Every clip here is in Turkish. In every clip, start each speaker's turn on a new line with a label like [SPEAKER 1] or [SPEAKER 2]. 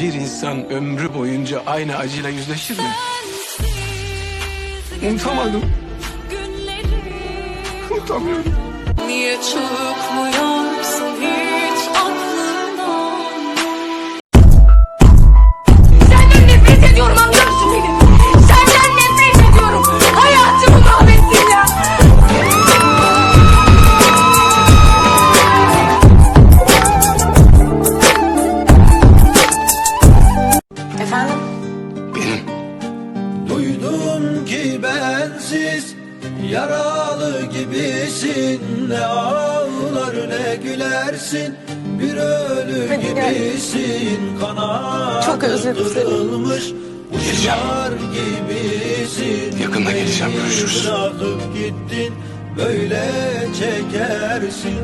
[SPEAKER 1] Bir insan ömrü boyunca aynı acıyla yüzleşir mi? Unutamadım. Unutamıyorum.
[SPEAKER 2] Niye çıkmıyorsun
[SPEAKER 3] bensiz yaralı gibisin. Ne ağlar ne gülersin. Bir ölü
[SPEAKER 2] Hadi
[SPEAKER 3] gibisin. Kanat
[SPEAKER 2] Çok özledim seni.
[SPEAKER 3] kırılmış uçlar gibisin.
[SPEAKER 1] Yakında geleceğim, görüşürüz.
[SPEAKER 3] Bırakıp gittin böyle çekersin.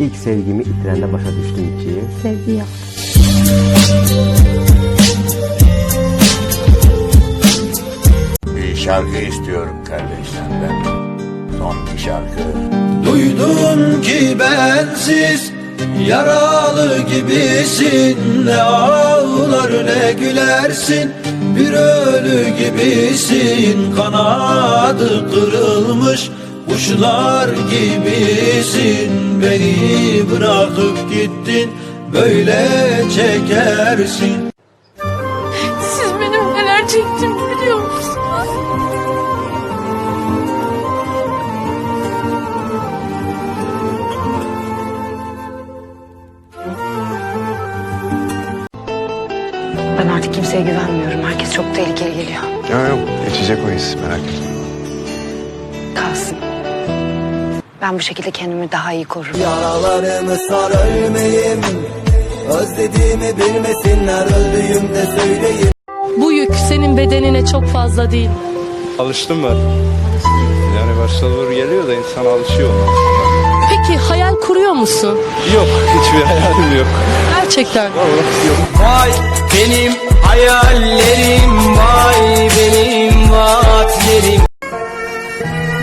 [SPEAKER 4] İlk sevgimi İtren'de başa düştüm ki
[SPEAKER 5] sevgi yok.
[SPEAKER 6] İstiyorum kardeş senden. Son bir şarkı.
[SPEAKER 3] Duydum ki bensiz yaralı gibisin. Ne ağlar ne gülersin. Bir ölü gibisin. Kanadı kırılmış kuşlar gibisin. Beni bırakıp gittin böyle çekersin.
[SPEAKER 2] Siz benim neler çektiğimi
[SPEAKER 5] kimseye güvenmiyorum. Herkes çok tehlikeli geliyor.
[SPEAKER 7] Yok yok geçecek o his merak etme.
[SPEAKER 5] Kalsın. Ben bu şekilde kendimi daha iyi korurum.
[SPEAKER 3] Yaralarımı sar ölmeyim Özlediğimi bilmesinler öldüğümde söyleyeyim
[SPEAKER 8] Bu yük senin bedenine çok fazla değil.
[SPEAKER 9] Alıştım ben. Yani başta doğru geliyor da insan alışıyor.
[SPEAKER 8] Peki hayal kuruyor musun?
[SPEAKER 9] Yok hiçbir hayalim yok.
[SPEAKER 8] Gerçekten.
[SPEAKER 3] Vay benim hayallerim Vay benim vaatlerim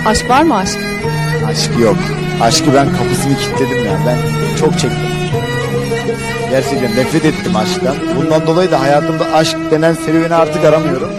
[SPEAKER 8] Aşk var mı aşk?
[SPEAKER 7] Aşk yok. Aşkı ben kapısını kilitledim ya. Ben çok çektim. Gerçekten nefret ettim aşktan. Bundan dolayı da hayatımda aşk denen serüveni artık aramıyorum.